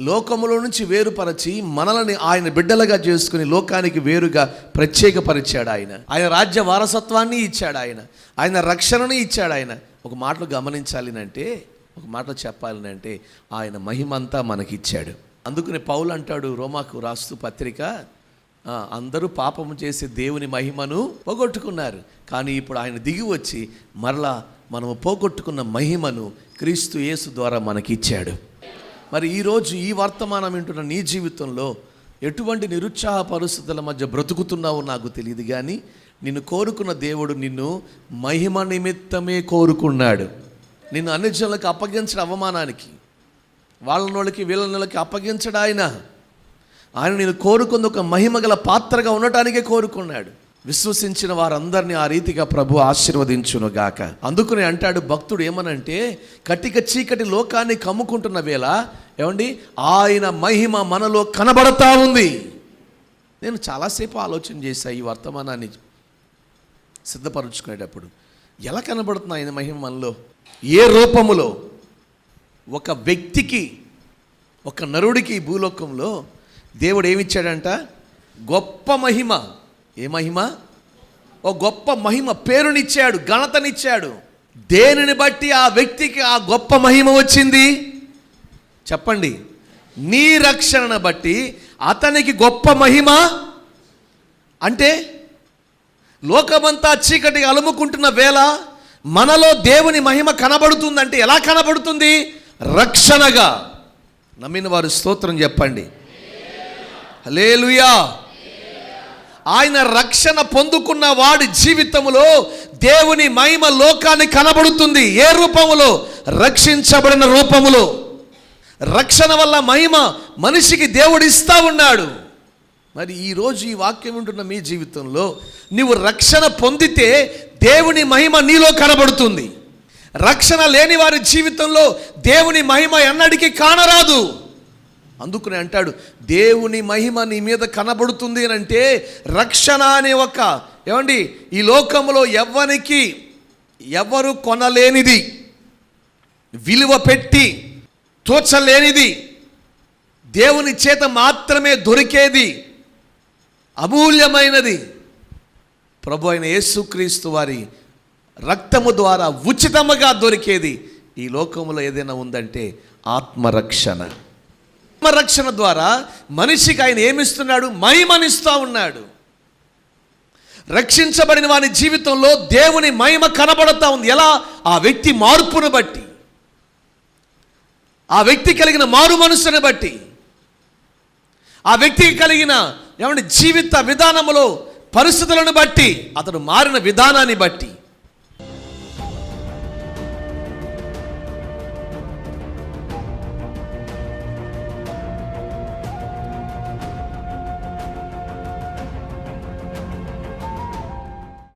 లోకములో నుంచి వేరుపరచి మనల్ని ఆయన బిడ్డలుగా చేసుకుని లోకానికి వేరుగా ప్రత్యేకపరిచాడు ఆయన. ఆయన రాజ్య వారసత్వాన్ని ఇచ్చాడు ఆయన. ఆయన రక్షణని ఇచ్చాడు ఆయన. ఒక మాటలు గమనించాలి అంటే ఒక మాటలు చెప్పాలి అంటే ఆయన మహిమంతా మనకిచ్చాడు. అందుకని పౌలు అంటాడు రోమాకు రాస్తూ పత్రిక అందరూ పాపము చేసి దేవుని మహిమను పోగొట్టుకున్నారు. కానీ ఇప్పుడు ఆయన దిగి వచ్చి మరలా మనము పోగొట్టుకున్న మహిమను క్రీస్తు యేసు ద్వారా మనకిచ్చాడు. మరి ఈరోజు ఈ వర్తమానం వింటున్న నీ జీవితంలో ఎటువంటి నిరుత్సాహ పరిస్థితుల మధ్య బ్రతుకుతున్నావో నాకు తెలియదు కానీ నిన్ను కోరుకున్న దేవుడు నిన్ను మహిమ నిమిత్తమే కోరుకున్నాడు. నిన్ను అన్ని జనులకు అప్పగించడం అవమానానికి వాళ్ళనోళ్ళకి వీళ్ళనోళ్ళకి అప్పగించడు ఆయన. ఆయన నేను కోరుకుంది ఒక మహిమ గల పాత్రగా ఉండటానికే కోరుకున్నాడు. విశ్వసించిన వారందరినీ ఆ రీతిగా ప్రభు ఆశీర్వదించును గాక అందుకుని అంటాడు భక్తుడు ఏమనంటే కటిక చీకటి లోకాన్ని కమ్ముకుంటున్న వేళ ఏమండి ఆయన మహిమ మనలో కనబడతా ఉంది. నేను చాలాసేపు ఆలోచన చేశా ఈ వర్తమానాన్ని సిద్ధపరచుకునేటప్పుడు. ఎలా కనబడుతుంది ఆయన మహిమ మనలో? ఏ రూపములో? ఒక వ్యక్తికి ఒక నరుడికి భూలోకంలో దేవుడు ఏమిచ్చాడంట? గొప్ప మహిమ. ఏ మహిమ? ఓ గొప్ప మహిమ పేరునిచ్చాడు ఘనతనిచ్చాడు. దేనిని బట్టి ఆ వ్యక్తికి ఆ గొప్ప మహిమ వచ్చింది? చెప్పండి. నీ రక్షణను బట్టి అతనికి గొప్ప మహిమ అంటే లోకమంతా చీకటి అలుముకుంటున్న వేళ మనలో దేవుని మహిమ కనబడుతుందంటే ఎలా కనబడుతుంది? రక్షణగా. నమ్మిన వారు స్తోత్రం చెప్పండి. హలేలుయా ఆయన రక్షణ పొందుకున్న వాడి జీవితంలో దేవుని మహిమ లోకాన్ని కనబడుతుంది. ఏ రూపములో? రక్షించబడిన రూపములో. రక్షణ వల్ల మహిమ మనిషికి దేవుడు ఇస్తా ఉన్నాడు. మరి ఈరోజు ఈ వాక్యం ఉంటున్న మీ జీవితంలో నీవు రక్షణ పొందితే దేవుని మహిమ నీలో కనబడుతుంది. రక్షణ లేని వారి జీవితంలో దేవుని మహిమ ఎన్నటికీ కానరాదు. అందుకని అంటాడు దేవుని మహిమ నీ మీద కనబడుతుంది అని అంటే రక్షణ అనే ఒక ఏమండి ఈ లోకంలో ఎవ్వనికి ఎవరు కొనలేనిది విలువ పెట్టి తోచలేనిది దేవుని చేత మాత్రమే దొరికేది అమూల్యమైనది. ప్రభు అయిన యేసుక్రీస్తు వారి రక్తము ద్వారా ఉచితముగా దొరికేది ఈ లోకములో ఏదైనా ఉందంటే ఆత్మరక్షణ. ఆత్మరక్షణ ద్వారా మనిషికి ఆయన ఏమిస్తున్నాడు? మహిమనిస్తూ ఉన్నాడు. రక్షించబడిన వాని జీవితంలో దేవుని మహిమ కనబడుతూ ఉంది. ఎలా? ఆ వ్యక్తి మార్పును బట్టి. ఆ వ్యక్తి కలిగిన మారు మనసుని బట్టి. ఆ వ్యక్తికి కలిగిన ఏమంటే జీవిత విధానములో పరిస్థితులను బట్టి అతడు మారిన విధానాన్ని బట్టి.